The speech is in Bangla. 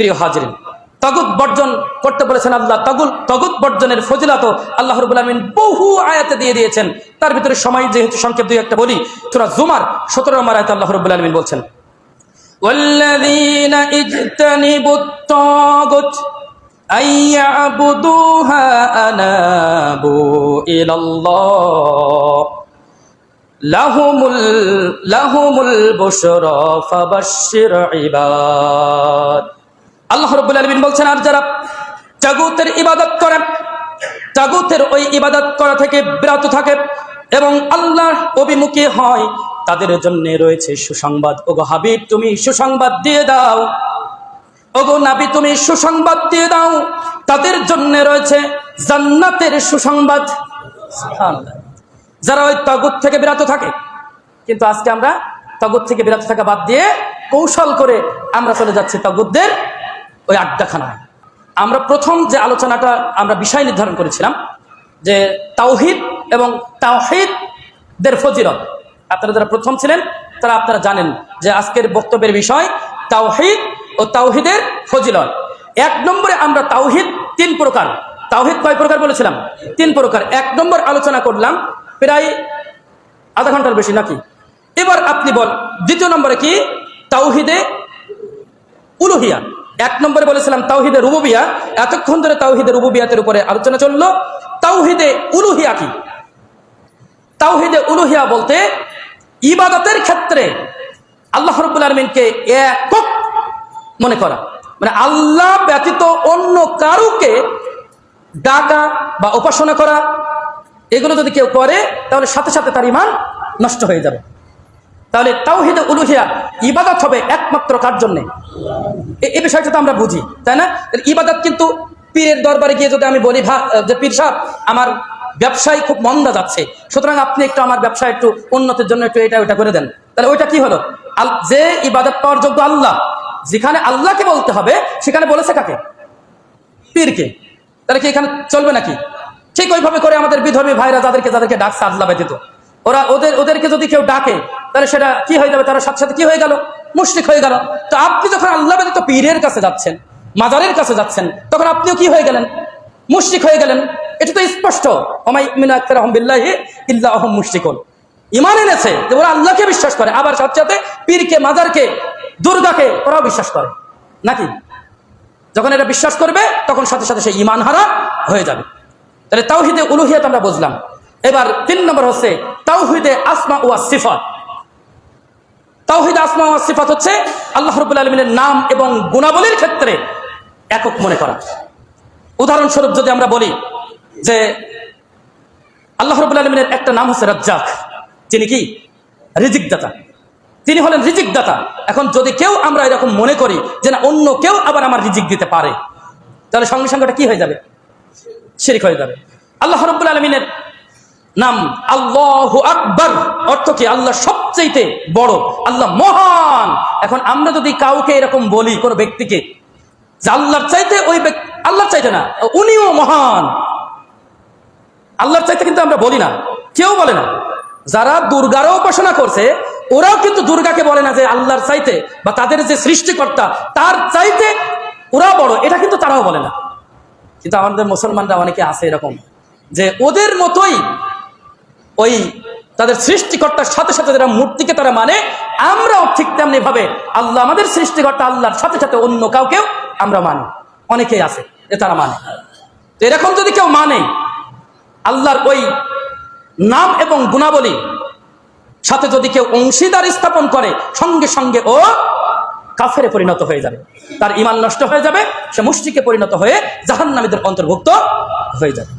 প্রিয় হাজরিন তগুত বর্জন করতে বলেছেন আল্লাহ তগুল তগুত বর্জনের ফজিলত আল্লাহ রবুল আলমিন বহু আয়াতে দিয়ে দিয়েছেন তার ভিতরে সময় যেহেতু সংক্ষেপ দুই একটা বলি তোরা জুমার সতেরো নম্বর আয়াতে আল্লাহ রবুল আলমিন বলছেন والذين اجتنبوا الطاغوت أن يعبدوها أنابوا إلى الله لهم ال- لهم البشرى فبشر عباد আল্লাহ রব্বুল আলমিন বলছেন, আর যারা জাগুতের ইবাদত করে, জাগুতের ওই ইবাদত করা থেকে বিরত থাকে এবং আল্লাহর অভিমুখী হয়, তাদের জন্য রয়েছে সুসংবাদ। ওগো হাবিব, তুমি সুসংবাদ দিয়ে দাও। ওগো নাবি, তুমি সুসংবাদ দিয়ে দাও। তাদের জন্য রয়েছে জান্নাতের সুসংবাদ। যারা ওই তগুত থেকে বিরত থাকে, কিন্তু আজকে আমরা তগুত থেকে বিরত থাকা বাদ দিয়ে কৌশল করে আমরা চলে যাচ্ছি তগুতদের ওই আড্ডাখানায়। আমরা প্রথম যে আলোচনাটা আমরা বিষয় নির্ধারণ করেছিলাম, যে তাওহিদ এবং তাওহিদদের ফজিরত আপনারা যারা প্রথম ছিলেন, তারা আপনারা জানেন যে আজকের বক্তব্যের বিষয় তাওহিদ ও তাওহিদের ফজিলত। এক নম্বরে আমরা তাওহিদ তিন প্রকার। তাওহিদ কয় প্রকার বলেছিলাম? তিন প্রকার। এক নম্বর আলোচনা করলাম, প্রায় আধা ঘণ্টার বেশি নাকি? এবার আপনি বল, দ্বিতীয় নম্বরে কি? তাওহিদে উলুহিয়া এক নম্বরে বলেছিলাম তাওহিদে রুবুবিয়া। এতক্ষণ ধরে তাওহিদে রুবুবিয়াতের উপরে আলোচনা চলল। তাওহিদে উলুহিয়া কি? তাওহিদে উলুহিয়া বলতে ইবাদতের ক্ষেত্রে আল্লাহ রব্বুল আলমিনকে একক মনে করা। মানে আল্লাহ ব্যতীত অন্য কারুকে ডাকা বা উপাসনা করা, এগুলো যদি কেউ করে, তাহলে সাথে সাথে তার ইমান নষ্ট হয়ে যাবে। তাহলে তাওহিদে উলুহিয়া ইবাদত হবে একমাত্র কার জন্যে? এই বিষয়টা তো আমরা বুঝি, তাই না? ইবাদত কিন্তু পীরের দরবারে গিয়ে যদি আমি বলি যে পীর সাহেব, আমার ব্যবসায় খুব মন্দা যাচ্ছে, সুতরাং আপনি একটু আমার ব্যবসা একটু উন্নতির জন্য একটু এটা, ওইটা করে দেন। তাহলে ওইটা কি হলো? যে ইবাদত পাওয়ার যোগ্য আল্লাহ, যেখানে আল্লাহকে বলতে হবে, সেখানে বলেছে কাকে? পীরকে। তাহলে কি এখানে চলবে নাকি? ঠিক ওইভাবে করে আমাদের বিধর্মী ভাইরা যাদেরকে যাদেরকে ডাকছে আল্লাহ ব্যতীত ওরা ওদের, ওদেরকে যদি কেউ ডাকে, তাহলে সেটা কি হয়ে যাবে? তারা সাথে কি হয়ে গেল? মুশরিক হয়ে গেল। তো আপনি যখন আল্লাহ ব্যতীত পীরের কাছে যাচ্ছেন, মাজারের কাছে যাচ্ছেন, তখন আপনিও কি হয়ে গেলেন? মুশরিক হয়ে গেলেন। এটা তো স্পষ্ট। মুশরিকুন। ইমান এনেছে যে ওরা আল্লাহকে বিশ্বাস করে, আবার সাথে পীরকে, মাজারকে, দুর্গাকে ওরাও বিশ্বাস করে। নাকি? যখন এটা বিশ্বাস করবে, তখন সাথে সাথে সে ইমান হারা হয়ে যাবে। তাহলে তাও তাওহিদে উলুহিয়াত আমরা বুঝলাম। এবার তিন নম্বর হচ্ছে তাওহিদে আসমা ওয়া সিফাত। তাওহিদ আসমা ওয়া সিফাত হচ্ছে আল্লাহ রবুল আলমিনের নাম এবং গুণাবলীর ক্ষেত্রে একক মনে করা। উদাহরণস্বরূপ যদি আমরা বলি যে আল্লাহ রবুল আলমিনের একটা নাম হচ্ছে রাজ্জাক তিনি কি? রিজিক দাতা তিনি হলেন রিজিক দাতা এখন যদি কেউ আমরা এরকম মনে করি যে না, অন্য কেউ আবার আমার রিজিক দিতে পারে, তাহলে সঙ্গে সঙ্গে কি হয়ে যাবে? শিরিক হয়ে যাবে। আল্লাহ রব্বুল আলমিনের নাম আল্লাহ আকবর, অর্থ কি আল্লাহ সবচেয়ে বড়, আল্লাহ মহান। এখন আমরা যদি কাউকে এরকম বলি কোনো ব্যক্তিকে, যে আল্লাহর চাইতে ওই ব্যক্তি আল্লাহর চাইতে না, উনিও মহান। আল্লাহর চাইতে কিন্তু আমরা বলি না, কেউ বলে না। যারা দুর্গারও উপাসনা করছে, ওরাও কিন্তু দুর্গাকে বলে না যে আল্লাহর চাইতে, বা তাদের যে সৃষ্টিকর্তা, তার চাইতে ওরা বড়, এটা কিন্তু তারাও বলে না। কিন্তু আমাদের মুসলমানরা অনেকে আছে এরকম, যে ওদের মতোই ওই তাদের সৃষ্টিকর্তার সাথে সাথে যারা মূর্তিকে তারা মানে আমরাও ঠিক তেমনি ভাবে আল্লাহ আমাদের সৃষ্টিকর্তা, আল্লাহর সাথে সাথে অন্য কাউকেও আমরা মানি। অনেকেই আছে যে তারা মানে। তো এরকম যদি কেউ মানে আল্লাহর ওই নাম এবং গুণাবলী সাথে যদি কেউ অংশীদার স্থাপন করে, সঙ্গে সঙ্গে ও কাফেরে পরিণত হয়ে যাবে। তার ইমান নষ্ট হয়ে যাবে, সে মুষ্টিকে পরিণত হয়ে জাহান্নামীদের অন্তর্ভুক্ত হয়ে যাবে।